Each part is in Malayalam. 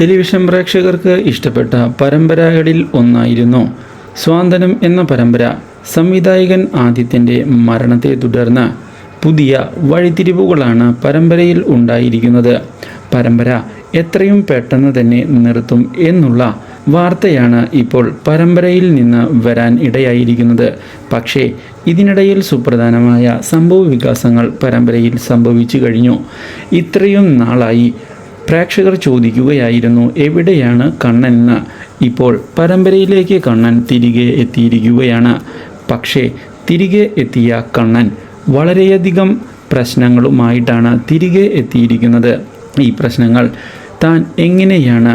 ടെലിവിഷൻ പ്രേക്ഷകർക്ക് ഇഷ്ടപ്പെട്ട പരമ്പരകളിൽ ഒന്നായിരുന്നു സ്വാന്തനം എന്ന പരമ്പര. സംവിധായകൻ ആദിത്യന്റെ മരണത്തെ തുടർന്ന് പുതിയ വഴിത്തിരിവുകളാണ് പരമ്പരയിൽ ഉണ്ടായിരിക്കുന്നത്. പരമ്പര എത്രയും പെട്ടെന്ന് തന്നെ നിർത്തും എന്നുള്ള വാർത്തയാണ് ഇപ്പോൾ പരമ്പരയിൽ നിന്ന് വരാൻ ഇടയായിരിക്കുന്നത്. പക്ഷേ ഇതിനിടയിൽ സുപ്രധാനമായ സംഭവ വികാസങ്ങൾ പരമ്പരയിൽ സംഭവിച്ചു കഴിഞ്ഞു. ഇത്രയും നാളായി പ്രേക്ഷകർ ചോദിക്കുകയായിരുന്നു എവിടെയാണ് കണ്ണനെന്ന് ഇപ്പോൾ പരമ്പരയിലേക്ക് കണ്ണൻ തിരികെ എത്തിയിരിക്കുകയാണ്. പക്ഷേ തിരികെ എത്തിയ കണ്ണൻ വളരെയധികം പ്രശ്നങ്ങളുമായിട്ടാണ് തിരികെ എത്തിയിരിക്കുന്നത്. ഈ പ്രശ്നങ്ങൾ താൻ എങ്ങനെയാണ്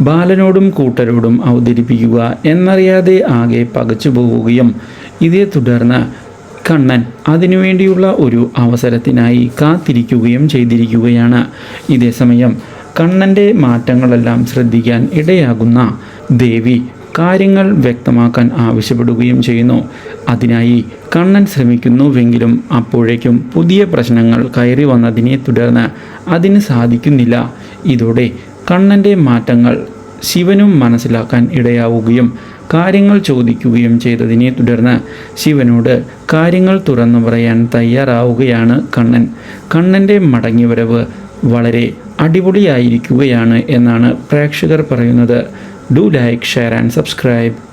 ബാലനോടും കൂട്ടരോടും അവതരിപ്പിക്കുക എന്നറിയാതെ ആകെ പകച്ചു പോവുകയും ഇതേ തുടർന്ന് കണ്ണൻ അതിനുവേണ്ടിയുള്ള ഒരു അവസരത്തിനായി കാത്തിരിക്കുകയും ചെയ്തിരിക്കുകയാണ്. ഇതേസമയം കണ്ണന്റെ മാറ്റങ്ങളെല്ലാം ശ്രദ്ധിക്കാൻ ഇടയാകുന്ന ദേവി കാര്യങ്ങൾ വ്യക്തമാക്കാൻ ആവശ്യപ്പെടുകയും ചെയ്യുന്നു. അതിനായി കണ്ണൻ ശ്രമിക്കുന്നുവെങ്കിലും അപ്പോഴേക്കും പുതിയ പ്രശ്നങ്ങൾ കയറി വന്നതിനെ തുടർന്ന് അതിന് സാധിക്കുന്നില്ല. ഇതോടെ കണ്ണന്റെ മാറ്റങ്ങൾ ശിവനും മനസ്സിലാക്കാൻ ഇടയാവുകയും കാര്യങ്ങൾ ചോദിക്കുകയും ചെയ്തതിനെ തുടർന്ന് ശിവനോട് കാര്യങ്ങൾ തുറന്നു പറയാൻ തയ്യാറാവുകയാണ് കണ്ണൻ. കണ്ണന്റെ മടങ്ങിവരവ് വളരെ അടിപൊളിയായിരിക്കുകയാണ് എന്നാണ് പ്രേക്ഷകർ പറയുന്നത്. Do like share and subscribe